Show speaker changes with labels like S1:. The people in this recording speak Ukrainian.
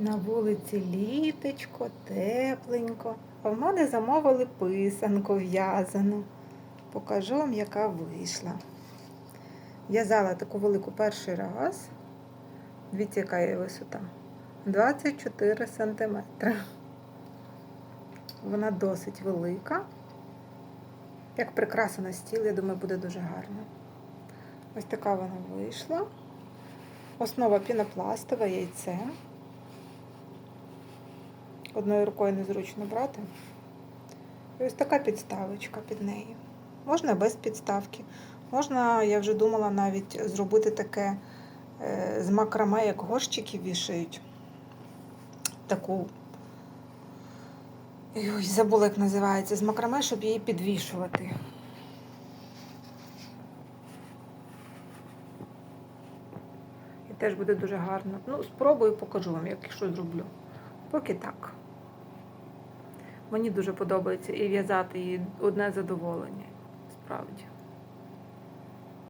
S1: На вулиці літочко, тепленько. А в мене замовили писанку в'язану. Покажу вам, яка вийшла. В'язала таку велику перший раз. Дивіться, яка є висота. 24 сантиметри. Вона досить велика. Як прикраса на стіл, я думаю, буде дуже гарно. Ось така вона вийшла. Основа пінопластове яйце. Одною рукою незручно брати. І ось така підставочка під неї. Можна без підставки. Можна, я вже думала, навіть зробити таке е, з макраме, як горщики вішають. Таку. Ой, забула, як називається, з макраме, щоб її підвішувати. І теж буде дуже гарно. Ну, спробую, покажу вам, як що зроблю. Поки так. Мені дуже подобається і в'язати її одне задоволення. Справді.